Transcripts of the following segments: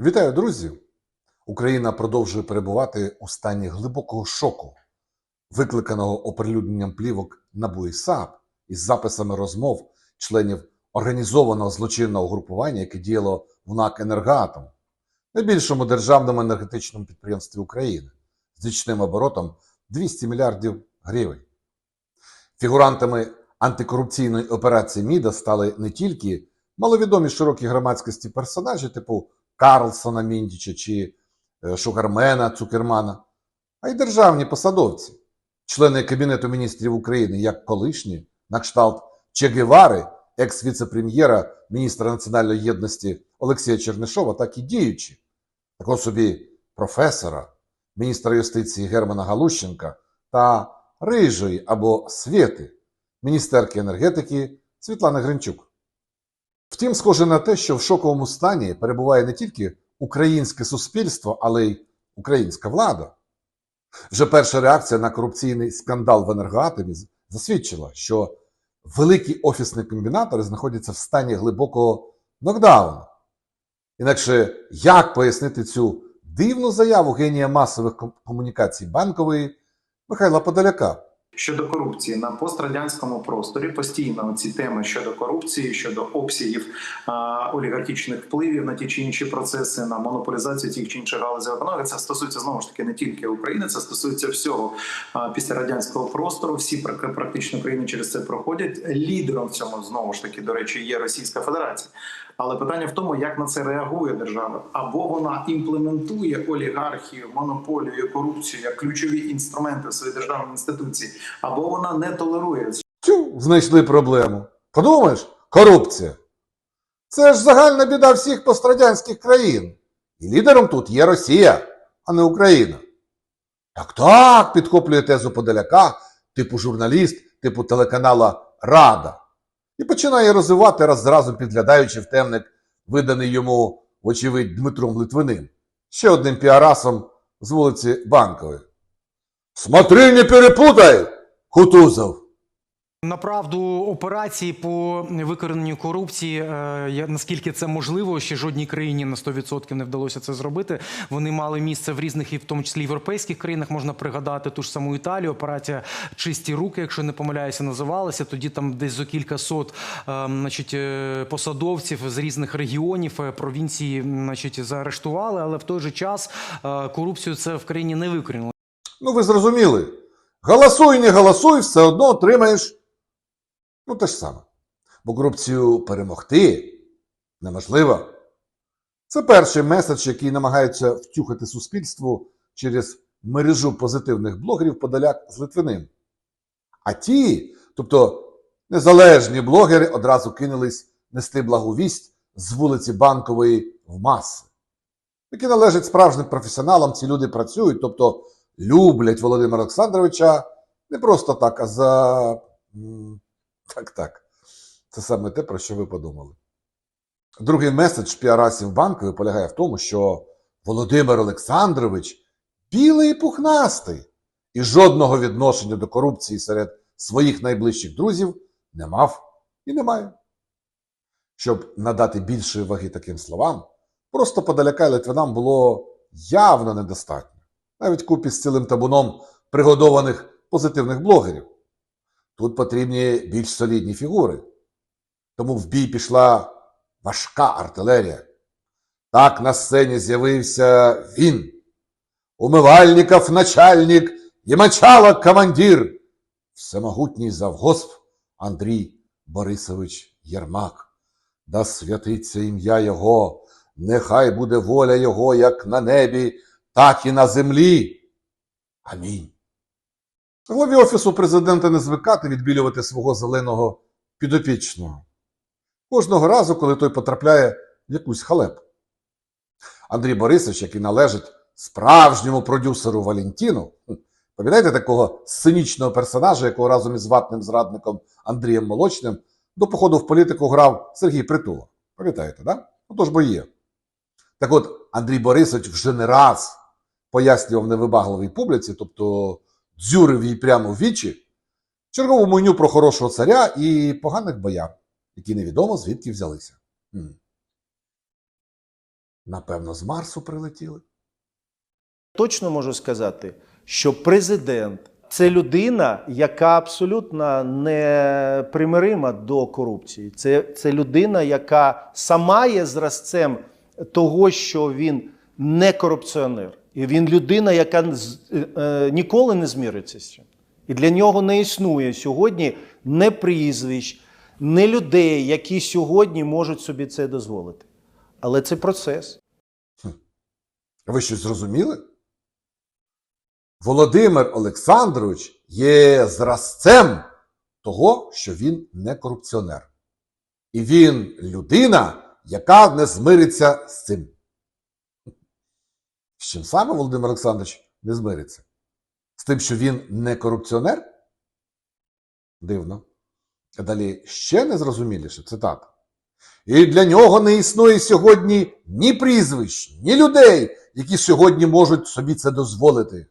Вітаю, друзі! Україна продовжує перебувати у стані глибокого шоку, викликаного оприлюдненням плівок НАБУ і із записами розмов членів організованого злочинного групування, яке діяло в НАК «Енергоатом», найбільшому державному енергетичному підприємстві України з річним оборотом 200 мільярдів гривень. Фігурантами антикорупційної операції МІДа стали не тільки маловідомі широкій громадськості персонажі, типу Карлсона Міндіча чи е, Шугармена Цукермана, а й державні посадовці, члени Кабінету міністрів України, як колишні, на кшталт Че Гевари, екс-віце-прем'єра, міністра національної єдності Олексія Чернишова, так і діючі, такого собі професора, міністра юстиції Германа Галущенка та рижої або Свєти, міністерки енергетики Світлани Гринчук. Втім, схоже на те, що в шоковому стані перебуває не тільки українське суспільство, але й українська влада. Вже перша реакція на корупційний скандал в енергоатомі засвідчила, що великі офісні комбінатори знаходяться в стані глибокого нокдауну. Інакше як пояснити цю дивну заяву генія масових комунікацій банкової Михайла Подоляка? Щодо корупції на пострадянському просторі постійно ці теми щодо корупції, щодо обсягів олігархічних впливів на ті чи інші процеси, на монополізацію тих чи інших галузей економіки. Це стосується знову ж таки не тільки України, це стосується всього після радянського простору. Всі прак- практично країни через це проходять. Лідером в цьому знову ж таки, до речі, є Російська Федерація. Але питання в тому, як на це реагує держава, або вона імплементує олігархію, монополію, корупцію як ключові інструменти в своїй державній інституції, або вона не толерує Тю, знайшли проблему. Подумаєш, корупція. Це ж загальна біда всіх пострадянських країн. І лідером тут є Росія, а не Україна. Так так, підхоплює тезу Подоляка, типу журналіст, типу телеканала Рада. І починає розвивати раз зразу підглядаючи в темник, виданий йому, вочевидь, Дмитром Литвиним, ще одним піарасом з вулиці Банкової. Смотри, не перепутай, Кутузов! Направду операції по викорененню корупції, е, наскільки це можливо, ще жодній країні на 100% не вдалося це зробити. Вони мали місце в різних, і в тому числі європейських країнах. Можна пригадати ту ж саму Італію. Операція Чисті руки, якщо не помиляюся, називалася. Тоді там десь зо кілька сот е, значить, е, посадовців з різних регіонів провінції, значить, заарештували, але в той же час корупцію це в країні не викорінило. Ну, ви зрозуміли. Голосуй, не голосуй, все одно отримаєш. Ну, те ж саме. Бо корупцію перемогти неможливо. Це перший меседж, який намагаються втюхати суспільству через мережу позитивних блогерів Подоляк з Литвиним. А ті, тобто незалежні блогери, одразу кинулись нести благу вість з вулиці Банкової в маси. Які належать справжнім професіоналам, ці люди працюють, тобто люблять Володимира Олександровича не просто так, а за. Так, так. Це саме те, про що ви подумали. Другий меседж піарасів банкові полягає в тому, що Володимир Олександрович білий і пухнастий, і жодного відношення до корупції серед своїх найближчих друзів не мав і не має. Щоб надати більшої ваги таким словам, просто подаляка Литвинам було явно недостатньо навіть купі з цілим табуном пригодованих позитивних блогерів. Тут потрібні більш солідні фігури. Тому в бій пішла важка артилерія. Так на сцені з'явився він, умивальников начальник і мочала командир, всемогутній завгосп Андрій Борисович Єрмак. Да святиться ім'я Його, нехай буде воля Його як на небі, так і на землі. Амінь. Главі Офісу президента не звикати відбілювати свого зеленого підопічного. Кожного разу, коли той потрапляє в якусь халепу. Андрій Борисович, який належить справжньому продюсеру Валентіну, пам'ятаєте такого сценічного персонажа, якого разом із ватним зрадником Андрієм Молочним до походу в політику грав Сергій Притула. Пам'ятаєте, да? Отож бо є. Так от, Андрій Борисович вже не раз пояснював невибагливій публіці, тобто дзюрив їй прямо в вічі, чергову меню про хорошого царя і поганих бояр, які невідомо звідки взялися. М. Напевно, з Марсу прилетіли. Точно можу сказати, що президент це людина, яка абсолютно не примирима до корупції. Це, це людина, яка сама є зразцем того, що він не корупціонер. І він людина, яка е, е, ніколи не зміриться з цим. І для нього не існує сьогодні не прізвищ, не людей, які сьогодні можуть собі це дозволити. Але це процес. Ви щось зрозуміли? Володимир Олександрович є зразцем того, що він не корупціонер. І він людина, яка не змириться з цим. З чим саме Володимир Олександрович не змириться? З тим, що він не корупціонер? Дивно. А далі ще незрозуміліше цитата. І для нього не існує сьогодні ні прізвищ, ні людей, які сьогодні можуть собі це дозволити.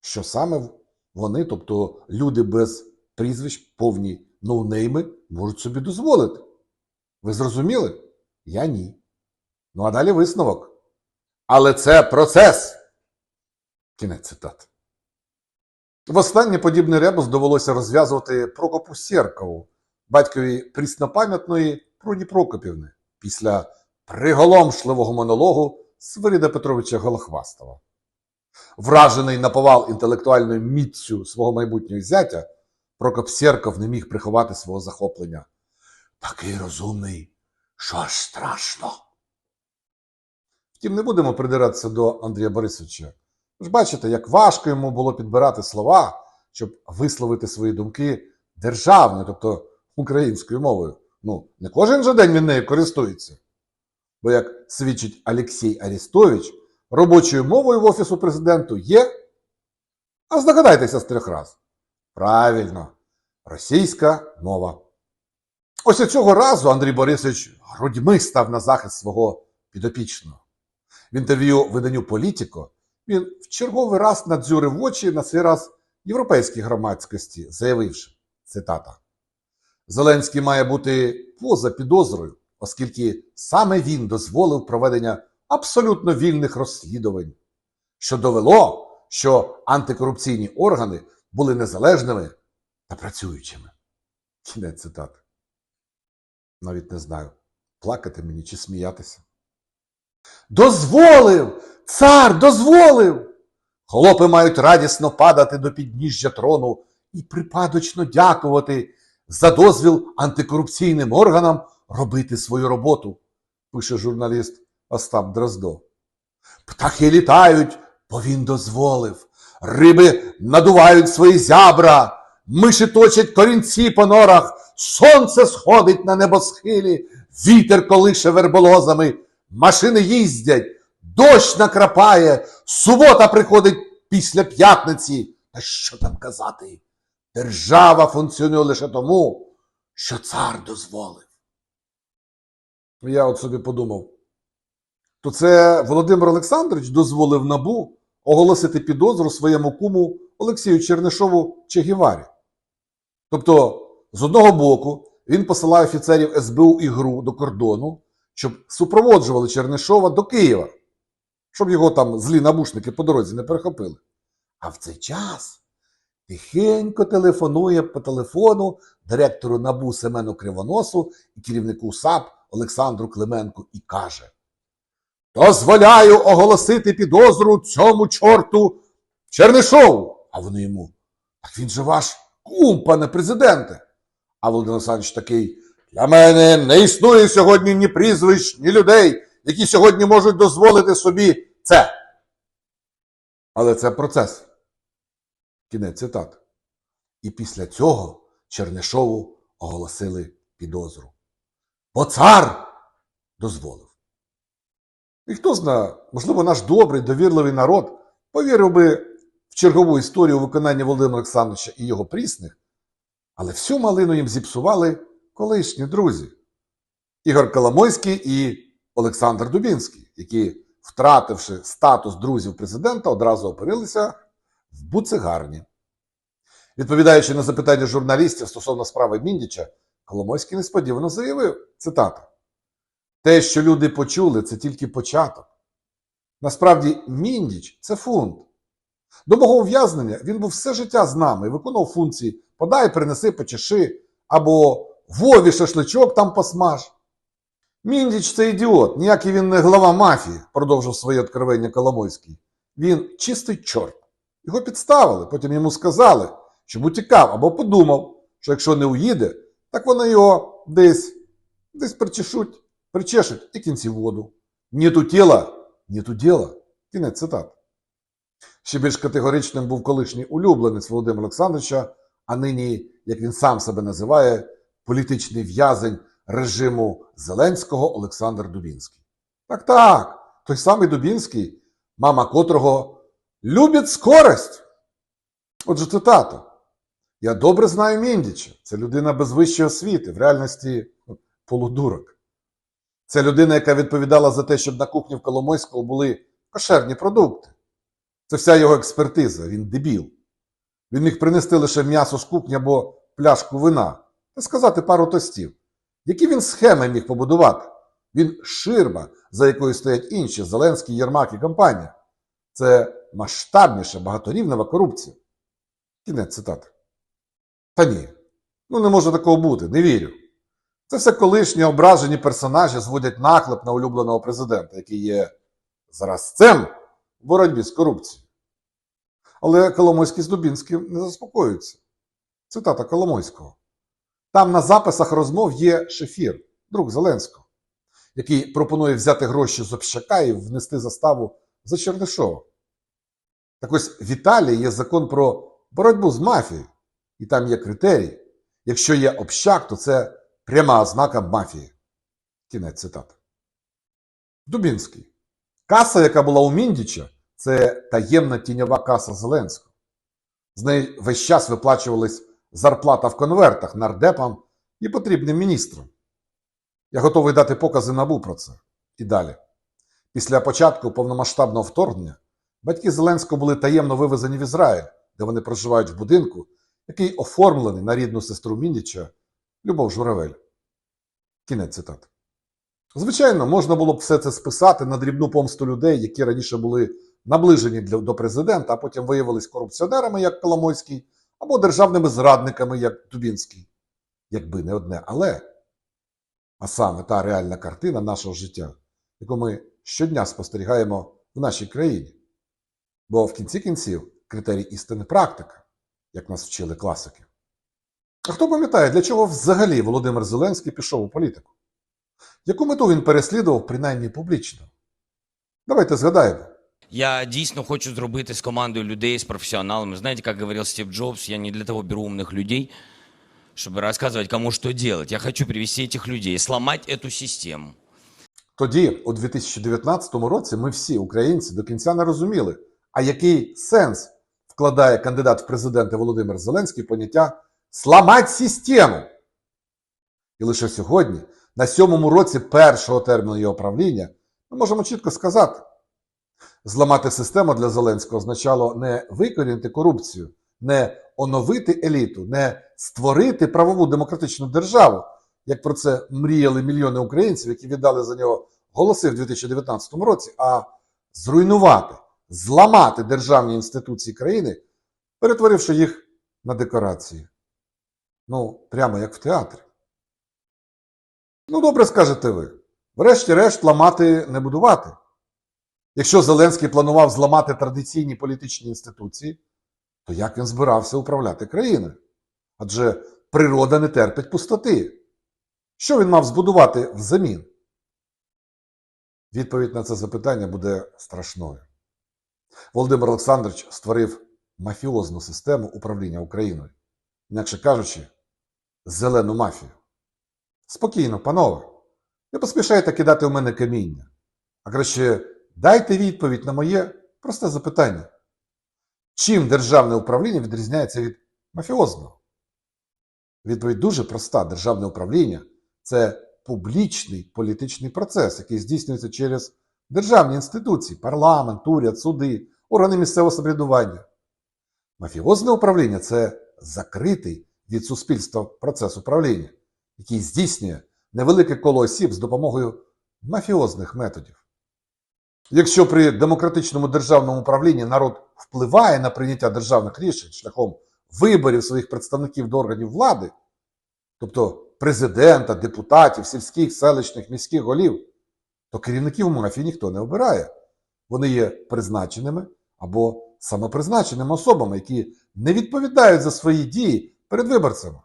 Що саме вони, тобто люди без прізвищ, повні ноунейми, можуть собі дозволити. Ви зрозуміли? Я ні. Ну а далі висновок. Але це процес. Кінець цитати. Востаннє подібний ребус довелося розв'язувати Прокопу Сєркову, батькові пріснопам'ятної Пруді Прокопівни, після приголомшливого монологу Свирида Петровича Голохвастова. Вражений наповал інтелектуальною міцю свого майбутнього зятя, Прокоп Сєрков не міг приховати свого захоплення. Такий розумний, що аж страшно. Втім, не будемо придиратися до Андрія Борисовича. Ви ж бачите, як важко йому було підбирати слова, щоб висловити свої думки державною, тобто українською мовою. Ну, не кожен же день він нею користується. Бо, як свідчить Олексій Арістович, робочою мовою в Офісу президенту є. А здогадайтеся з трьох раз. Правильно, російська мова. Ось цього разу Андрій Борисович грудьми став на захист свого підопічного. В інтерв'ю виданню Політіко він в черговий раз надзюрив очі на цей раз європейській громадськості, заявивши, цитата, Зеленський має бути поза підозрою, оскільки саме він дозволив проведення абсолютно вільних розслідувань, що довело, що антикорупційні органи були незалежними та працюючими. Кінець цитати. Навіть не знаю, плакати мені чи сміятися. Дозволив! Цар дозволив! Хлопи мають радісно падати до підніжжя трону і припадочно дякувати за дозвіл антикорупційним органам робити свою роботу, пише журналіст Остап Дроздов. Птахи літають, бо він дозволив. Риби надувають свої зябра, миші точать корінці по норах, сонце сходить на небосхилі, вітер колише верболозами, машини їздять, дощ накрапає, субота приходить після п'ятниці. Та що там казати? Держава функціонує лише тому, що цар дозволив. Я от собі подумав, то це Володимир Олександрович дозволив набу оголосити підозру своєму куму Олексію Чернишову Чегіварі. Тобто, з одного боку, він посилає офіцерів СБУ і ГРУ до кордону, щоб супроводжували Чернишова до Києва, щоб його там злі набушники по дорозі не перехопили. А в цей час тихенько телефонує по телефону директору НАБУ Семену Кривоносу і керівнику САП Олександру Клименку і каже: Дозволяю оголосити підозру цьому чорту Чернишову. А вони йому. Так він же ваш кум, пане президенте. А Володимир Олександрович такий: для мене не існує сьогодні ні прізвищ, ні людей, які сьогодні можуть дозволити собі це. Але це процес. Кінець цитат. І після цього Чернишову оголосили підозру. Бо цар дозволив. І хто знає, можливо, наш добрий, довірливий народ повірив би в чергову історію виконання Володимира Олександровича і його прісних, але всю малину їм зіпсували колишні друзі Ігор Коломойський і Олександр Дубінський, які, втративши статус друзів президента, одразу опинилися в буцегарні. Відповідаючи на запитання журналістів стосовно справи Міндіча, Коломойський несподівано заявив: цитата. Те, що люди почули, це тільки початок. Насправді, Міндіч це фунт. До мого ув'язнення він був все життя з нами і виконував функції подай, принеси, почеши, або Вові шашличок там посмаж. Міндіч це ідіот, ніякий він не глава мафії, продовжив своє откровення Коломойський. Він чистий чорт. Його підставили, потім йому сказали, чому тікав, або подумав, що якщо не уїде, так вони його десь, десь причешуть, причешуть і кінці воду. Ні ту тіла, ні ту діла. Кінець цитат. Ще більш категоричним був колишній улюбленець Володимира Олександровича, а нині, як він сам себе називає, політичний в'язень режиму Зеленського Олександр Дубінський. Так, так, той самий Дубінський, мама котрого любить скорость. Отже, цитата. Я добре знаю Міндіча. Це людина без вищої освіти, в реальності ну, полудурок. Це людина, яка відповідала за те, щоб на кухні в Коломойського були кошерні продукти. Це вся його експертиза, він дебіл. Він міг принести лише м'ясо з кухні або пляшку вина сказати пару тостів. Які він схеми міг побудувати? Він ширма, за якою стоять інші Зеленський, Єрмак і компанія. Це масштабніша багаторівнева корупція. Кінець цитати. Та ні. Ну не може такого бути, не вірю. Це все колишні ображені персонажі зводять наклеп на улюбленого президента, який є заразцем в боротьбі з корупцією. Але Коломойський з Дубінським не заспокоюються. Цитата Коломойського. Там на записах розмов є Шефір, друг Зеленського, який пропонує взяти гроші з общака і внести заставу за Чернишова. Так ось в Італії є закон про боротьбу з мафією, і там є критерій. Якщо є общак, то це пряма ознака мафії. Кінець цитати. Дубінський. Каса, яка була у Міндіча, це таємна тіньова каса Зеленського. З неї весь час виплачувались зарплата в конвертах нардепам і потрібним міністрам. Я готовий дати покази набу про це. І далі. Після початку повномасштабного вторгнення батьки Зеленського були таємно вивезені в Ізраїль, де вони проживають в будинку, який оформлений на рідну сестру Міндіча Любов Журавель. Кінець цитати. Звичайно, можна було б все це списати на дрібну помсту людей, які раніше були наближені для- до президента, а потім виявились корупціонерами, як Коломойський, або державними зрадниками, як Дубінський. Якби не одне, але. А саме та реальна картина нашого життя, яку ми щодня спостерігаємо в нашій країні. Бо в кінці кінців критерій істини практика, як нас вчили класики. А хто пам'ятає, для чого взагалі Володимир Зеленський пішов у політику? Яку мету він переслідував, принаймні публічно? Давайте згадаємо. Я дійсно хочу зробити з командою людей, з професіоналами. Знаєте, як говорив Стив Джобс, я не для того беру умных людей, чтобы рассказывать, кому что делать. Я хочу привести этих людей, сломать эту систему. Тоді, у 2019 році, ми всі, українці, до кінця не розуміли, а який сенс вкладає кандидат в президенти Володимир Зеленський в поняття «сламать систему». І лише сьогодні, на сьомому році першого терміну його правління, ми можемо чітко сказати, зламати систему для Зеленського означало не викорінити корупцію, не оновити еліту, не створити правову демократичну державу, як про це мріяли мільйони українців, які віддали за нього голоси в 2019 році, а зруйнувати, зламати державні інституції країни, перетворивши їх на декорації. Ну, прямо як в театрі. Ну, добре скажете ви. Врешті-решт ламати не будувати. Якщо Зеленський планував зламати традиційні політичні інституції, то як він збирався управляти країною? Адже природа не терпить пустоти. Що він мав збудувати взамін? Відповідь на це запитання буде страшною. Володимир Олександрович створив мафіозну систему управління Україною, інакше кажучи, зелену мафію. Спокійно, панове, не поспішайте кидати в мене каміння, а краще дайте відповідь на моє просте запитання. Чим державне управління відрізняється від мафіозного? Відповідь дуже проста: державне управління це публічний політичний процес, який здійснюється через державні інституції, парламент, уряд, суди, органи місцевого самоврядування. Мафіозне управління це закритий від суспільства процес управління, який здійснює невелике коло осіб з допомогою мафіозних методів. Якщо при демократичному державному управлінні народ впливає на прийняття державних рішень шляхом виборів своїх представників до органів влади, тобто президента, депутатів, сільських, селищних, міських голів, то керівників мафії ніхто не обирає. Вони є призначеними або самопризначеними особами, які не відповідають за свої дії перед виборцями.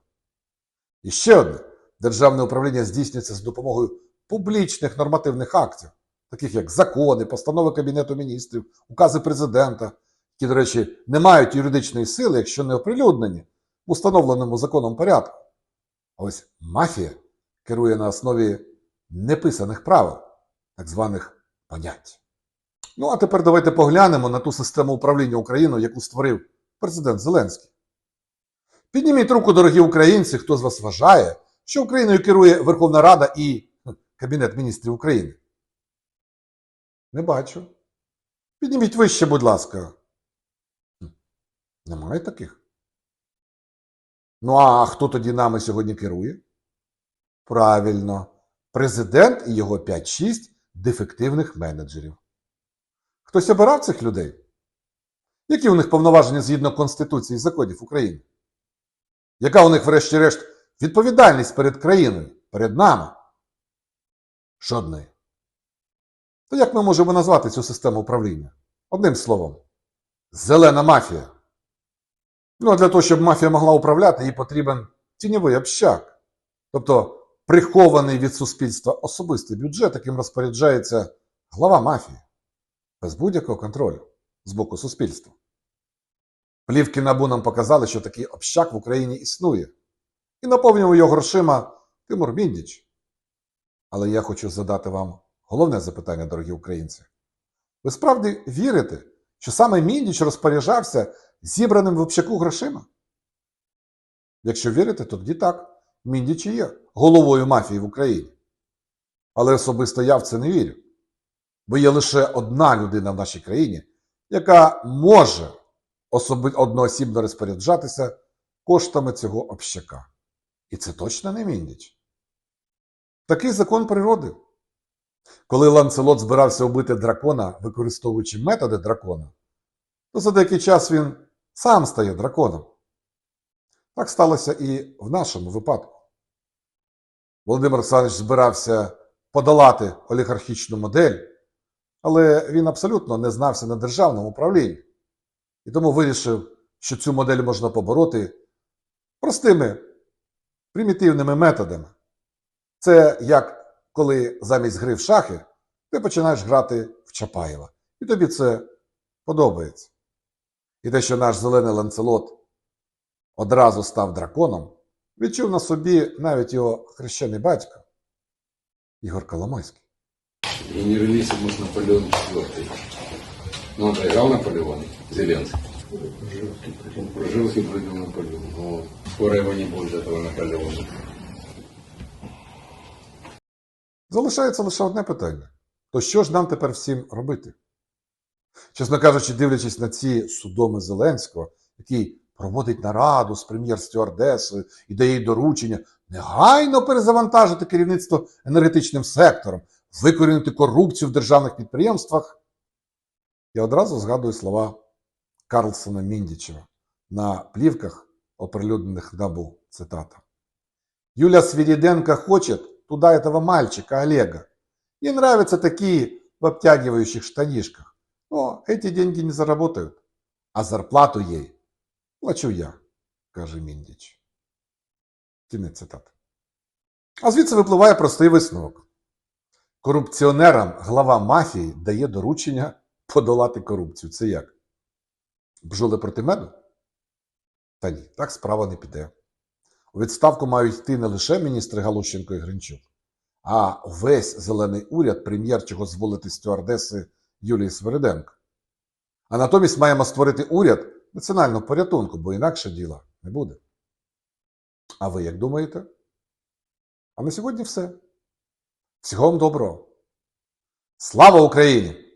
І ще одне: державне управління здійснюється з допомогою публічних нормативних актів, таких як закони, постанови Кабінету міністрів, укази президента, які, до речі, не мають юридичної сили, якщо не оприлюднені в установленому законом порядку. А ось мафія керує на основі неписаних правил, так званих понять. Ну, а тепер давайте поглянемо на ту систему управління Україною, яку створив президент Зеленський. Підніміть руку, дорогі українці, хто з вас вважає, що Україною керує Верховна Рада і Кабінет міністрів України. Не бачу. Підніміть вище, будь ласка. Немає таких. Ну, а хто тоді нами сьогодні керує? Правильно, президент і його 5-6 дефективних менеджерів. Хтось обирав цих людей? Які у них повноваження згідно Конституції і законів України? Яка у них, врешті-решт, відповідальність перед країною, перед нами? Жодної. То як ми можемо назвати цю систему управління? Одним словом, зелена мафія. Ну, а для того, щоб мафія могла управляти, їй потрібен тіньовий общак. Тобто прихований від суспільства особистий бюджет, яким розпоряджається глава мафії, без будь-якого контролю з боку суспільства. Плівки НАБУ нам показали, що такий общак в Україні існує. І наповнював його грошима Тимур Міндіч. Але я хочу задати вам головне запитання, дорогі українці. Ви справді вірите, що саме Міндіч розпоряджався зібраним в общаку грошима? Якщо вірите, то тоді так. Міндіч є головою мафії в Україні. Але особисто я в це не вірю. Бо є лише одна людина в нашій країні, яка може особи... одноосібно розпоряджатися коштами цього общака. І це точно не Міндіч. Такий закон природи. Коли Ланцелот збирався вбити дракона, використовуючи методи дракона, то за деякий час він сам стає драконом. Так сталося і в нашому випадку. Володимир Олександрович збирався подолати олігархічну модель, але він абсолютно не знався на державному управлінні. І тому вирішив, що цю модель можна побороти простими примітивними методами. Це як коли замість гри в шахи ти починаєш грати в Чапаєва. І тобі це подобається. І те, що наш зелений ланцелот одразу став драконом, відчув на собі навіть його хрещений батько Ігор Коломойський. Генералиссимус может Наполеон IV. Ну, он играл Наполеон, Зеленский. Жил и прыгал Наполеон. Но скоро его не будет, этого Наполеона. Залишається лише одне питання: то що ж нам тепер всім робити? Чесно кажучи, дивлячись на ці судоми Зеленського, який проводить нараду з прем'єр-стюардесою і дає їй доручення негайно перезавантажити керівництво енергетичним сектором, викорінити корупцію в державних підприємствах, я одразу згадую слова Карлсона Міндічева на плівках, оприлюднених НАБУ. Цитата. Юля Свириденко хочет туда этого мальчика Олега. Ей нравятся такие в обтягивающих штанишках. Но эти деньги не заработают. А зарплату ей плачу я, каже Міндіч. Кінець цитати. А звідси випливає простий висновок. Корупціонерам глава мафії дає доручення подолати корупцію. Це як? Бджоли проти меду? Та ні, так справа не піде. У відставку мають йти не лише міністри Галущенко і Гринчук, а весь зелений уряд, прем'єр чого зволити стюардеси Юлії Свириденко. А натомість маємо створити уряд національного порятунку, бо інакше діла не буде. А ви як думаєте? А на сьогодні все. Всього вам доброго. Слава Україні!